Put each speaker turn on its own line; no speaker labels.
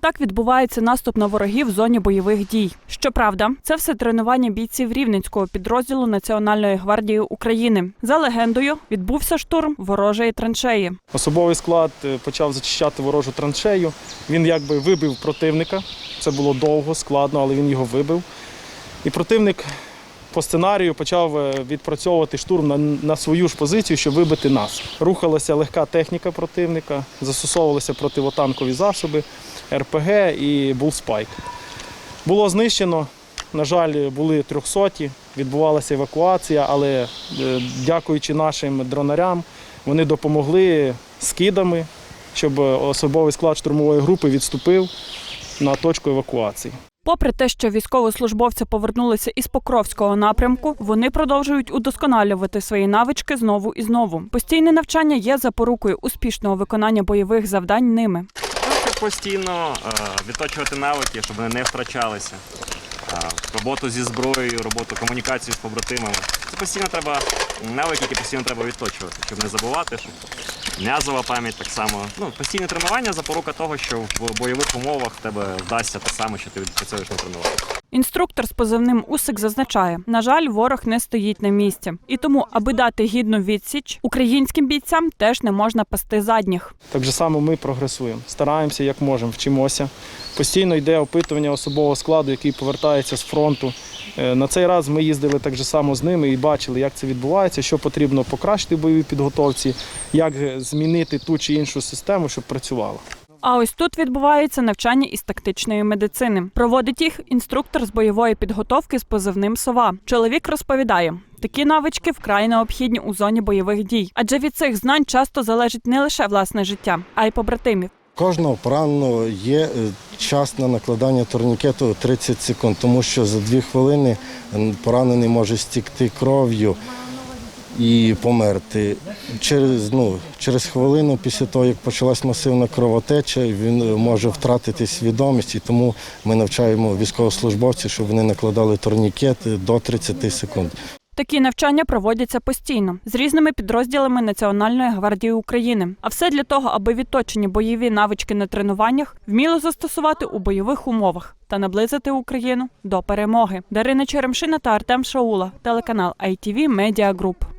Так відбувається наступ на ворогів в зоні бойових дій. Щоправда, це все тренування бійців рівненського підрозділу Національної гвардії України. За легендою, відбувся штурм ворожої траншеї.
Особовий склад е, почав зачищати ворожу траншею. Він якби вибив противника. Це було довго, складно, але він його вибив. І противник по сценарію почав е, відпрацьовувати штурм на, на свою ж позицію, щоб вибити нас. Рухалася легка техніка противника, застосовувалися противотанкові засоби, РПГ і булспайк. Було знищено. На жаль, були трьохсоті, відбувалася евакуація, але е, дякуючи нашим дронарям, вони допомогли скидами, щоб особовий склад штурмової групи відступив на точку евакуації.
Попри те, що військовослужбовці повернулися із Покровського напрямку, вони продовжують удосконалювати свої навички знову і знову. Постійне навчання є запорукою успішного виконання бойових завдань ними.
Постійно е, відточувати навики, щоб вони не втрачалися. Е, роботу зі зброєю, роботу комунікацію з побратимами. Це постійно треба навики, які постійно треба відточувати, щоб не забувати, щоб м'язова пам'ять так само. Ну, постійне тренування запорука того, що в бойових умовах тебе вдасться те саме, що ти відпрацьовуєш на тренуванні.
Інструктор з позивним Усик зазначає: на жаль, ворог не стоїть на місці, і тому, аби дати гідну відсіч, українським бійцям теж не можна пасти задніх.
Так же само ми прогресуємо, стараємося як можемо, вчимося. Постійно йде опитування особового складу, який повертається з фронту. Е, На цей раз ми їздили так же само з ними і бачили, як це відбувається, що потрібно покращити в бойовій підготовці, як змінити ту чи іншу систему, щоб працювала.
А ось тут відбувається навчання із тактичної медицини. Проводить їх інструктор з бойової підготовки з позивним сова. Чоловік розповідає. Такі навички вкрай необхідні у зоні бойових дій, адже від цих знань часто залежить не лише власне життя, а й побратимів.
Кожного пораненого є е, час на накладання турнікету 30 секунд, тому що за 2 хвилини поранений може стікти кров'ю і померти. Через, ну, через хвилину після того, як почалась масивна кровотеча, він е, може втратити свідомість, і тому ми навчаємо військовослужбовців, щоб вони накладали турнікети до 30 секунд.
Такі навчання проводяться постійно з різними підрозділами Національної гвардії України. А все для того, аби відточені бойові навички на тренуваннях вміло застосувати у бойових умовах та наблизити Україну до перемоги. Дарина Черемшина та Артем Шаула, телеканал ITV Media Group.